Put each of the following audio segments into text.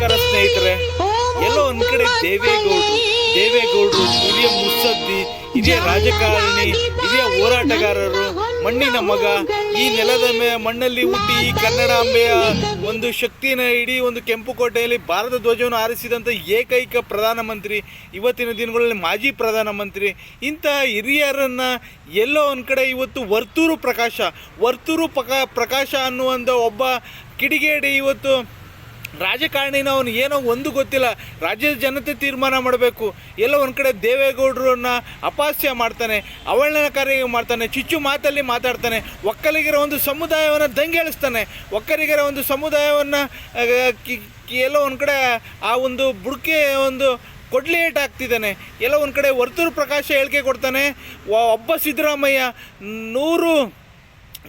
ನಮಸ್ಕಾರ ಸ್ನೇಹಿತರೆ. ಎಲ್ಲೋ ಒಂದ್ ಕಡೆ ದೇವೇಗೌಡರು ದೇವೇಗೌಡರು ಹಿರಿಯ ಮುತ್ಸದ್ದಿ ಹಿರಿಯ ರಾಜಕಾರಣಿ ಹಿರಿಯ ಹೋರಾಟಗಾರರು, ಮಣ್ಣಿನ ಮಗ, ಈ ನೆಲದ ಮೇ, ಮಣ್ಣಲ್ಲಿ ಹುಟ್ಟಿ ಈ ಕನ್ನಡಾಂಬೆಯ ಒಂದು ಶಕ್ತಿನ ಇಡೀ ಒಂದು ಕೆಂಪು ಕೋಟೆಯಲ್ಲಿ ಭಾರತ ಧ್ವಜವನ್ನು ಆರಿಸಿದಂಥ ಏಕೈಕ ಪ್ರಧಾನಮಂತ್ರಿ, ಇವತ್ತಿನ ದಿನಗಳಲ್ಲಿ ಮಾಜಿ ಪ್ರಧಾನಮಂತ್ರಿ ಇಂತಹ ಹಿರಿಯರನ್ನು ಎಲ್ಲೋ ಒಂದು ಕಡೆ ಇವತ್ತು ವರ್ತೂರು ಪ್ರಕಾಶ, ವರ್ತೂರು ಪ್ರಕಾ, ಪ್ರಕಾಶ ಅನ್ನುವಂಥ ಒಬ್ಬ ಕಿಡಿಗೇಡಿ ಇವತ್ತು ರಾಜಕಾರಣಿನ ಅವನು ಏನೋ ಒಂದು ಗೊತ್ತಿಲ್ಲ. ರಾಜ್ಯದ ಜನತೆ ತೀರ್ಮಾನ ಮಾಡಬೇಕು. ಎಲ್ಲ ಒಂದು ಕಡೆ ದೇವೇಗೌಡರನ್ನ ಅಪಾಸ್ಯ ಮಾಡ್ತಾನೆ ಕಾರ್ಯ ಮಾಡ್ತಾನೆ, ಚುಚ್ಚು ಮಾತಲ್ಲಿ ಮಾತಾಡ್ತಾನೆ, ಒಕ್ಕಲಿಗರ ಒಂದು ಸಮುದಾಯವನ್ನು ದಂಗೆಳಿಸ್ತಾನೆ. ಒಕ್ಕಲಿಗರ ಒಂದು ಸಮುದಾಯವನ್ನು ಎಲ್ಲೋ ಒಂದು ಕಡೆ ಆ ಒಂದು ಬುಡಕೆ ಒಂದು ಕೊಡ್ಲಿ ಏಟ್ ಹಾಕ್ತಿದ್ದಾನೆ. ಎಲ್ಲೋ ಒಂದು ಕಡೆ ವರ್ತೂರು ಪ್ರಕಾಶ ಹೇಳಿಕೆ ಕೊಡ್ತಾನೆ. ಒಬ್ಬ ಸಿದ್ದರಾಮಯ್ಯ ನೂರು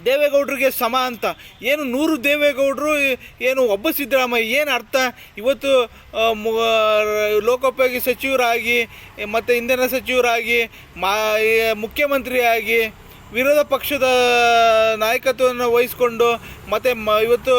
ದೇವೇಗೌಡರಿಗೆ ಸಮ ಅಂತ. ಏನು ನೂರು ದೇವೇಗೌಡರು, ಏನು ಒಬ್ಬ ಸಿದ್ದರಾಮಯ್ಯ, ಏನು ಅರ್ಥ? ಇವತ್ತು ಲೋಕೋಪಯೋಗಿ ಸಚಿವರಾಗಿ, ಮತ್ತು ಇಂಧನ ಸಚಿವರಾಗಿ, ಮಾ ಮುಖ್ಯಮಂತ್ರಿಯಾಗಿ, ವಿರೋಧ ಪಕ್ಷದ, ನಾಯಕತ್ವವನ್ನು ವಹಿಸ್ಕೊಂಡು, ಮತ್ತು ಮ, ಇವತ್ತು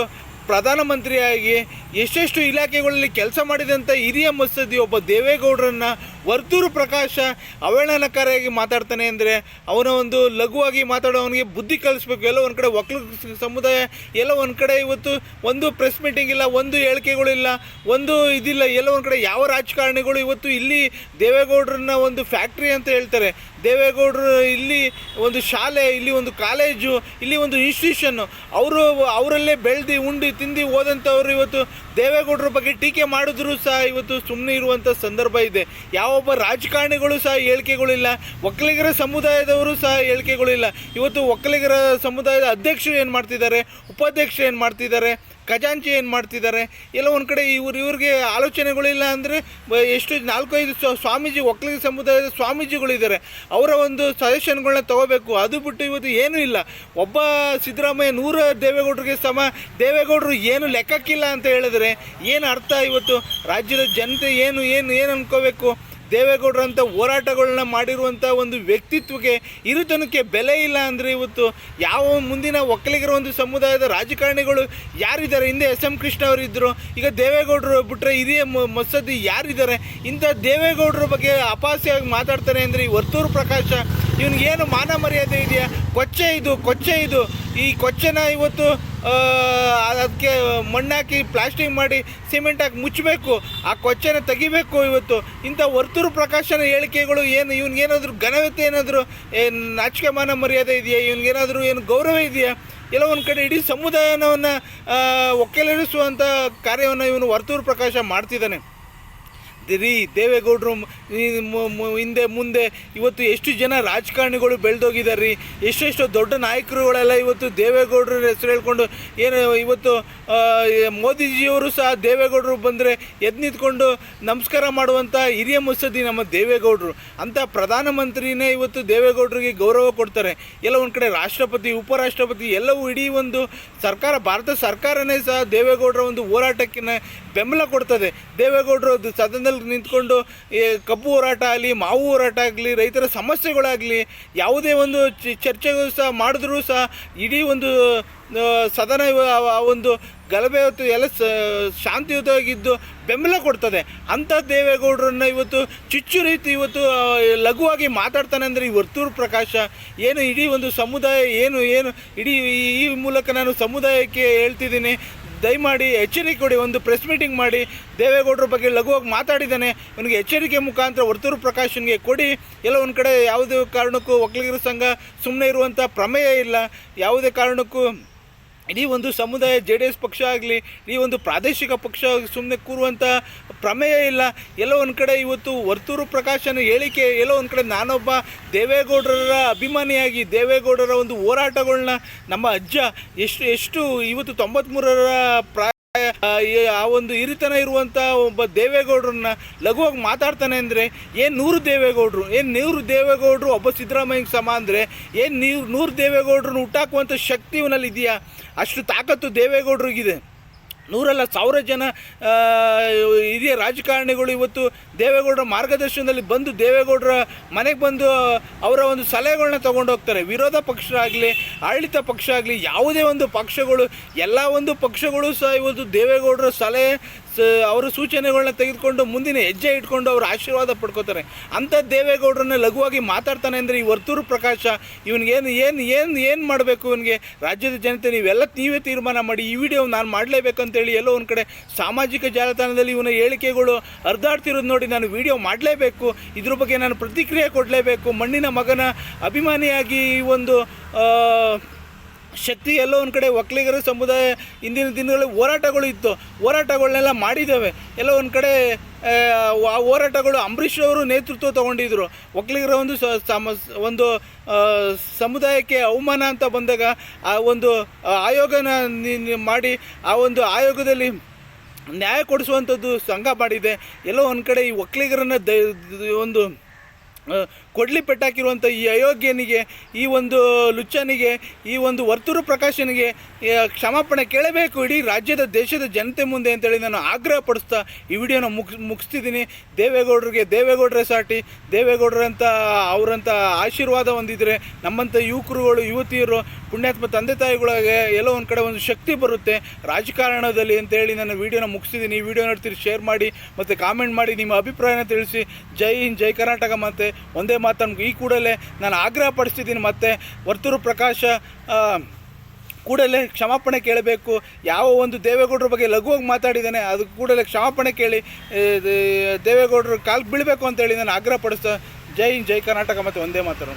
ಪ್ರಧಾನಮಂತ್ರಿಯಾಗಿ ಎಷ್ಟೆಷ್ಟು ಇಲಾಖೆಗಳಲ್ಲಿ ಕೆಲಸ ಮಾಡಿದಂಥ ಹಿರಿಯ ಮಸದಿ ಒಬ್ಬ ದೇವೇಗೌಡರನ್ನ ವರ್ತೂರು ಪ್ರಕಾಶ ಅವಹೇಳನಕಾರಿಯಾಗಿ ಮಾತಾಡ್ತಾನೆ ಅಂದರೆ ಅವನ ಒಂದು ಲಘುವಾಗಿ ಮಾತಾಡೋವನಿಗೆ ಬುದ್ಧಿ ಕಲಿಸ್ಬೇಕು. ಎಲ್ಲೋ ಒಂದು ಕಡೆ ಒಕ್ಕಲು ಸಮುದಾಯ, ಎಲ್ಲ ಒಂದು ಕಡೆ ಇವತ್ತು ಒಂದು ಪ್ರೆಸ್ ಮೀಟಿಂಗ್ ಇಲ್ಲ, ಒಂದು ಹೇಳಿಕೆಗಳಿಲ್ಲ ಒಂದು ಇದಿಲ್ಲ, ಎಲ್ಲೋ ಒಂದು ಕಡೆ ಯಾವ ರಾಜಕಾರಣಿಗಳು ಇವತ್ತು ಇಲ್ಲಿ ದೇವೇಗೌಡರನ್ನ ಒಂದು ಫ್ಯಾಕ್ಟ್ರಿ ಅಂತ ಹೇಳ್ತಾರೆ. ದೇವೇಗೌಡರು ಇಲ್ಲಿ ಒಂದು ಶಾಲೆ, ಇಲ್ಲಿ ಒಂದು ಕಾಲೇಜು ಇಲ್ಲಿ ಒಂದು ಇನ್ಸ್ಟಿಟ್ಯೂಷನ್ನು ಅವರು ಅವರಲ್ಲೇ ಬೆಳೆದು ಉಂಡಿ ತಿಂದು ಹೋದಂಥವ್ರು ಇವತ್ತು ದೇವೇಗೌಡರ ಬಗ್ಗೆ ಟೀಕೆ ಮಾಡಿದ್ರು ಸಹ ಇವತ್ತು ಸುಮ್ಮನೆ ಇರುವಂಥ ಸಂದರ್ಭ ಇದೆ. ಯಾವೊಬ್ಬ ರಾಜಕಾರಣಿಗಳು ಸಹ ಹೇಳಿಕೆಗಳಿಲ್ಲ. ಒಕ್ಕಲಿಗರ ಸಮುದಾಯದವರು ಸಹ ಹೇಳಿಕೆಗಳಿಲ್ಲ. ಇವತ್ತು ಒಕ್ಕಲಿಗರ ಸಮುದಾಯದ ಅಧ್ಯಕ್ಷರು ಏನು ಮಾಡ್ತಿದ್ದಾರೆ? ಉಪಾಧ್ಯಕ್ಷರು ಏನು ಮಾಡ್ತಿದ್ದಾರೆ? ಖಜಾಂಚಿ ಏನು ಮಾಡ್ತಿದ್ದಾರೆ? ಎಲ್ಲ ಒಂದು ಕಡೆ ಇವ್ರು ಇವ್ರಿಗೆ ಆಲೋಚನೆಗಳಿಲ್ಲ ಅಂದರೆ ಎಷ್ಟು ನಾಲ್ಕೈದು ಸ್ವ- ಸ್ವಾಮೀಜಿ, ಒಕ್ಕಲಿಗ ಸಮುದಾಯದ ಸ್ವಾಮೀಜಿಗಳಿದ್ದಾರೆ ಅವರ ಒಂದು ಸಜೆಷನ್ಗಳನ್ನ ತಗೋಬೇಕು. ಅದು ಬಿಟ್ಟು ಇವತ್ತು ಏನೂ ಇಲ್ಲ. ಒಬ್ಬ ಸಿದ್ದರಾಮಯ್ಯ ನೂರ ದೇವೇಗೌಡರಿಗೆ ಸಮ, ದೇವೇಗೌಡರು ಏನು ಲೆಕ್ಕಕ್ಕಿಲ್ಲ ಅಂತ ಹೇಳಿದ್ರೆ ಏನು ಅರ್ಥ ಇವತ್ತು? ರಾಜ್ಯದ ಜನತೆ ಏನು ಏನು ಏನು ಅನ್ಕೋಬೇಕು? ದೇವೇಗೌಡರಂಥ ಹೋರಾಟಗಳನ್ನ ಮಾಡಿರುವಂಥ ಒಂದು ವ್ಯಕ್ತಿತ್ವಕ್ಕೆ ಇರುತನಕ್ಕೆ ಬೆಲೆ ಇಲ್ಲ ಅಂದರೆ ಇವತ್ತು ಯಾವ ಮುಂದಿನ ಒಕ್ಕಲಿಗರ ಒಂದು ಸಮುದಾಯದ ರಾಜಕಾರಣಿಗಳು ಯಾರಿದ್ದಾರೆ? ಹಿಂದೆ ಎಸ್ ಎಂ ಕೃಷ್ಣ ಅವರು ಇದ್ದರು ಈಗ ದೇವೇಗೌಡರು ಬಿಟ್ಟರೆ ಹಿರಿಯ ಮಸದಿ ಯಾರಿದ್ದಾರೆ? ಇಂಥ ದೇವೇಗೌಡರ ಬಗ್ಗೆ ಅಪಾಸ್ಯವಾಗಿ ಮಾತಾಡ್ತಾರೆ ಅಂದರೆ ಈ ವರ್ತೂರು ಪ್ರಕಾಶ ಇವನಿಗೇನು ಮಾನ ಮರ್ಯಾದೆ ಇದೆಯಾ? ಕೊಚ್ಚೆ ಇದು ಕೊಚ್ಚೆ ಇದು. ಈ ಕೊಚ್ಚೆನ ಇವತ್ತು ಅದಕ್ಕೆ ಮಣ್ಣಾಕಿ ಪ್ಲಾಸ್ಟಿಕ್ ಮಾಡಿ ಸಿಮೆಂಟ್ ಹಾಕಿ ಮುಚ್ಚಬೇಕು. ಆ ಕೊಚ್ಚೆನ ತೆಗಿಬೇಕು ಇವತ್ತು. ಇಂಥ ವರ್ತೂರು ಪ್ರಕಾಶನ ಹೇಳಿಕೆಗಳು ಏನು? ಇವನಿಗೇನಾದರೂ ಘನವತೆ ಏನಾದರೂ ಏನು ನಾಚಿಕೆ ಮಾನ ಮರ್ಯಾದೆ ಇದೆಯಾ? ಇವನಿಗೇನಾದರೂ ಏನು ಗೌರವ ಇದೆಯಾ? ಎಲ್ಲ ಒಂದು ಕಡೆ ಇಡೀ ಸಮುದಾಯವನ್ನು ಒಕ್ಕಲಿರಿಸುವಂಥ ಕಾರ್ಯವನ್ನು ಇವನು ವರ್ತೂರು ಪ್ರಕಾಶ ಮಾಡ್ತಿದ್ದಾನೆ. ರೀ ದೇವೇಗೌಡರು ಹಿಂದೆ ಮುಂದೆ ಇವತ್ತು ಎಷ್ಟು ಜನ ರಾಜಕಾರಣಿಗಳು ಬೆಳೆದೋಗಿದ್ದಾರೆ. ರೀ ಎಷ್ಟೆಷ್ಟು ದೊಡ್ಡ ನಾಯಕರುಗಳೆಲ್ಲ ಇವತ್ತು ದೇವೇಗೌಡರ ಹೆಸರು ಹೇಳ್ಕೊಂಡು ಏನು ಇವತ್ತು ಮೋದಿಜಿಯವರು ಸಹ ದೇವೇಗೌಡರು ಬಂದರೆ ಎದ್ದು ನಿಂತ್ಕೊಂಡು ನಮಸ್ಕಾರ ಮಾಡುವಂಥ ಹಿರಿಯ ಮುಸದಿ ನಮ್ಮ ದೇವೇಗೌಡರು. ಅಂಥ ಪ್ರಧಾನಮಂತ್ರಿನೇ ಇವತ್ತು ದೇವೇಗೌಡರಿಗೆ ಗೌರವ ಕೊಡ್ತಾರೆ. ಎಲ್ಲ ಒಂದು ಕಡೆ ರಾಷ್ಟ್ರಪತಿ, ಉಪರಾಷ್ಟ್ರಪತಿ ಎಲ್ಲವೂ ಇಡೀ ಒಂದು ಸರ್ಕಾರ, ಭಾರತ ಸರ್ಕಾರನೇ ಸಹ ದೇವೇಗೌಡರ ಒಂದು ಹೋರಾಟಕ್ಕಿನ ಬೆಂಬಲ ಕೊಡ್ತದೆ. ದೇವೇಗೌಡರು ಅದು ಸದನದಲ್ಲಿ ನಿಂತ್ಕೊಂಡು ಕಬ್ಬು ಹೋರಾಟ ಆಗಲಿ, ಮಾವು ಹೋರಾಟ ಆಗಲಿ, ರೈತರ ಸಮಸ್ಯೆಗಳಾಗಲಿ, ಯಾವುದೇ ಒಂದು ಚರ್ಚೆಗಳು ಸಹ ಮಾಡಿದ್ರೂ ಸಹ ಇಡೀ ಒಂದು ಸದನ ಒಂದು ಗಲಭೆ ಹೊತ್ತು ಎಲ್ಲ ಶಾಂತಿಯುತವಾಗಿದ್ದು ಬೆಂಬಲ ಕೊಡ್ತದೆ. ಅಂಥ ದೇವೇಗೌಡರನ್ನ ಇವತ್ತು ಚುಚ್ಚು ರೀತಿ ಇವತ್ತು ಲಘುವಾಗಿ ಮಾತಾಡ್ತಾನೆ ಅಂದರೆ ಈ ವರ್ತೂರು ಪ್ರಕಾಶ, ಏನು ಇಡೀ ಒಂದು ಸಮುದಾಯ ಏನು ಏನು, ಇಡೀ ಈ ಮೂಲಕ ನಾನು ಸಮುದಾಯಕ್ಕೆ ಹೇಳ್ತಿದ್ದೀನಿ. ದಯಮಾಡಿ ಎಚ್ಚರಿಕೆ ಕೊಡಿ, ಒಂದು ಪ್ರೆಸ್ ಮೀಟಿಂಗ್ ಮಾಡಿ, ದೇವೇಗೌಡರ ಬಗ್ಗೆ ಲಘುವಾಗಿ ಮಾತಾಡಿದ್ದಾನೆ. ಇವನಿಗೆ ಎಚ್ಚರಿಕೆ ಮುಖಾಂತರ ವರ್ತೂರು ಪ್ರಕಾಶನ್ಗೆ ಕೊಡಿ. ಎಲ್ಲ ಒಂದು ಕಡೆ ಯಾವುದೇ ಕಾರಣಕ್ಕೂ ಒಕ್ಕಲಿಗರ ಸಂಘ ಸುಮ್ಮನೆ ಇರುವಂಥ ಪ್ರಮೇಯ ಇಲ್ಲ. ಯಾವುದೇ ಕಾರಣಕ್ಕೂ ಇಡೀ ಒಂದು ಸಮುದಾಯ ಜೆ ಡಿ ಎಸ್ ಪಕ್ಷ ಆಗಲಿ ಈ ಒಂದು ಪ್ರಾದೇಶಿಕ ಪಕ್ಷ ಸುಮ್ಮನೆ ಕೂರುವಂಥ ಪ್ರಮೇಯ ಇಲ್ಲ. ಎಲ್ಲೋ ಒಂದು ಕಡೆ ಇವತ್ತು ವರ್ತೂರು ಪ್ರಕಾಶನ ಹೇಳಿಕೆ, ಎಲ್ಲೋ ಒಂದು ಕಡೆ ನಾನೊಬ್ಬ ದೇವೇಗೌಡರ ಅಭಿಮಾನಿಯಾಗಿ, ದೇವೇಗೌಡರ ಒಂದು ಹೋರಾಟಗಳನ್ನ ನಮ್ಮ ಅಜ್ಜ ಎಷ್ಟು ಎಷ್ಟು, ಇವತ್ತು ತೊಂಬತ್ತ್ಮೂರರ ಪ್ರಾಯ ಆ, ಒಂದು ಹಿರಿತನ ಇರುವಂಥ ಒಬ್ಬ ದೇವೇಗೌಡರನ್ನ ಲಘುವಾಗಿ ಮಾತಾಡ್ತಾನೆ ಅಂದರೆ ಏನು ನೂರು ದೇವೇಗೌಡರು ಏನು ನೂರು ದೇವೇಗೌಡರು ಒಬ್ಬ ಸಿದ್ದರಾಮಯ್ಯಗೆ ಸಮ ಅಂದರೆ ಏನು ನೀವು ನೂರು ದೇವೇಗೌಡರನ್ನ ಹುಟ್ಟಾಕುವಂಥ ಶಕ್ತಿ ಇವನಲ್ಲಿ ಇದೆಯಾ ಅಷ್ಟು ತಾಕತ್ತು ದೇವೇಗೌಡರಿಗಿದೆ. ನೂರಲ್ಲ ಸಾವಿರ ಜನ ಹಿರಿಯ ರಾಜಕಾರಣಿಗಳು ಇವತ್ತು ದೇವೇಗೌಡರ ಮಾರ್ಗದರ್ಶನದಲ್ಲಿ ಬಂದು ದೇವೇಗೌಡರ ಮನೆಗೆ ಬಂದು ಅವರ ಒಂದು ಸಲಹೆಗಳನ್ನ ತಗೊಂಡು ಹೋಗ್ತಾರೆ. ವಿರೋಧ ಪಕ್ಷ ಆಗಲಿ, ಆಡಳಿತ ಪಕ್ಷ ಆಗಲಿ, ಯಾವುದೇ ಒಂದು ಪಕ್ಷಗಳು, ಎಲ್ಲ ಒಂದು ಪಕ್ಷಗಳು ಸಹ ಇವತ್ತು ದೇವೇಗೌಡರ ಸಲಹೆ ಅವರ ಸೂಚನೆಗಳನ್ನ ತೆಗೆದುಕೊಂಡು ಮುಂದಿನ ಹೆಜ್ಜೆ ಇಟ್ಕೊಂಡು ಅವರು ಆಶೀರ್ವಾದ ಪಡ್ಕೋತಾರೆ. ಅಂಥ ದೇವೇಗೌಡರನ್ನ ಲಘುವಾಗಿ ಮಾತಾಡ್ತಾನೆ ಅಂದರೆ ಈ ವರ್ತೂರು ಪ್ರಕಾಶ ಇವನಿಗೇನು ಏನು ಏನು ಏನು ಮಾಡಬೇಕು ಇವನಿಗೆ? ರಾಜ್ಯದ ಜನತೆ, ನೀವೆಲ್ಲ ನೀವೇ ತೀರ್ಮಾನ ಮಾಡಿ, ಈ ವಿಡಿಯೋ ನಾನು ಮಾಡಲೇಬೇಕು ಅಂತೇಳಿ ಎಲ್ಲೋ ಒಂದು ಕಡೆ ಸಾಮಾಜಿಕ ಜಾಲತಾಣದಲ್ಲಿ ಇವನ ಹೇಳಿಕೆಗಳು ಹರಿದಾಡ್ತಿರೋದು ನೋಡಿ ನಾನು ವಿಡಿಯೋ ಮಾಡಲೇಬೇಕು. ಇದ್ರ ಬಗ್ಗೆ ನಾನು ಪ್ರತಿಕ್ರಿಯೆ ಕೊಡಲೇಬೇಕು. ಮಣ್ಣಿನ ಮಗನ ಅಭಿಮಾನಿಯಾಗಿ ಒಂದು ಶಕ್ತಿ ಎಲ್ಲೋ ಒಂದು ಕಡೆ ಒಕ್ಕಲಿಗರ ಸಮುದಾಯ ಹಿಂದಿನ ದಿನಗಳಲ್ಲಿ ಹೋರಾಟಗಳು ಇತ್ತು. ಹೋರಾಟಗಳನ್ನೆಲ್ಲ ಮಾಡಿದ್ದಾವೆ. ಎಲ್ಲೋ ಒಂದು ಕಡೆ ಆ, ಹೋರಾಟಗಳು ಅಂಬರೀಷ್ ಅವರು ನೇತೃತ್ವ ತಗೊಂಡಿದ್ರು. ಒಕ್ಕಲಿಗರ ಒಂದು ಸಮ ಒಂದು ಸಮುದಾಯಕ್ಕೆ ಅವಮಾನ ಅಂತ ಬಂದಾಗ ಆ ಒಂದು ಆಯೋಗನ ಮಾಡಿ ಆ ಒಂದು ಆಯೋಗದಲ್ಲಿ ನ್ಯಾಯ ಕೊಡಿಸುವಂಥದ್ದು ಸಂಘ ಮಾಡಿದೆ. ಎಲ್ಲೋ ಒಂದು ಕಡೆ ಈ ಒಕ್ಕಲಿಗರನ್ನು ದ ಒಂದು ಕೊಡ್ಲಿ ಪೆಟ್ಟಾಕಿರುವಂಥ ಈ ಅಯೋಗ್ಯನಿಗೆ, ಈ ಒಂದು ಲುಚ್ಚನಿಗೆ, ಈ ಒಂದು ವರ್ತೂರು ಪ್ರಕಾಶನಿಗೆ ಕ್ಷಮಾಪಣೆ ಕೇಳಬೇಕು. ಇಡೀ ರಾಜ್ಯದ, ದೇಶದ ಜನತೆ ಮುಂದೆ ಅಂತೇಳಿ ನಾನು ಆಗ್ರಹ ಪಡಿಸ್ತಾ ಈ ವಿಡಿಯೋನ ಮುಗಿಸ್, ಮುಗಿಸ್ತಿದ್ದೀನಿ. ದೇವೇಗೌಡರಿಗೆ ದೇವೇಗೌಡರೇ ಸಾಟಿ ದೇವೇಗೌಡರಂಥ ಅವರಂಥ ಆಶೀರ್ವಾದ ಹೊಂದಿದ್ರೆ ನಮ್ಮಂಥ ಯುವಕರುಗಳು, ಯುವತಿಯರು, ಪುಣ್ಯಾತ್ಮ ತಂದೆ ತಾಯಿಗಳಿಗೆ ಎಲ್ಲೋ ಒಂದು ಕಡೆ ಒಂದು ಶಕ್ತಿ ಬರುತ್ತೆ. ರಾಜಕಾರಣದಲ್ಲಿ ಅಂತೇಳಿ ನಾನು ವಿಡಿಯೋನ ಮುಗಿಸ್ತಿದ್ದೀನಿ. ಈ ವಿಡಿಯೋ ನೋಡ್ತೀರಿ, ಶೇರ್ ಮಾಡಿ ಮತ್ತು ಕಾಮೆಂಟ್ ಮಾಡಿ ನಿಮ್ಮ ಅಭಿಪ್ರಾಯನ ತಿಳಿಸಿ. ಜೈ ಹಿಂದ್, ಜೈ ಕರ್ನಾಟಕ ಮತ್ತೆ ಒಂದೇ ಮಾತನ್ನು ಈ ಕೂಡಲೇ ನಾನು ಆಗ್ರಹ ಪಡಿಸ್ತಿದ್ದೀನಿ. ಮತ್ತೆ ವರ್ತೂರು ಪ್ರಕಾಶ ಕೂಡಲೇ ಕ್ಷಮಾಪಣೆ ಕೇಳಬೇಕು. ಯಾವ ಒಂದು ದೇವೇಗೌಡರ ಬಗ್ಗೆ ಲಘುವಾಗಿ ಮಾತಾಡಿದ್ದಾನೆ, ಅದು ಕೂಡಲೇ ಕ್ಷಮಾಪಣೆ ಕೇಳಿ ದೇವೇಗೌಡರು ಕಾಲು ಬೀಳಬೇಕು ಅಂತೇಳಿ ನಾನು ಆಗ್ರಹ ಪಡಿಸ್ತಾ ಜೈ ಜೈ ಕರ್ನಾಟಕ, ಮತ್ತು ಒಂದೇ ಮಾತರು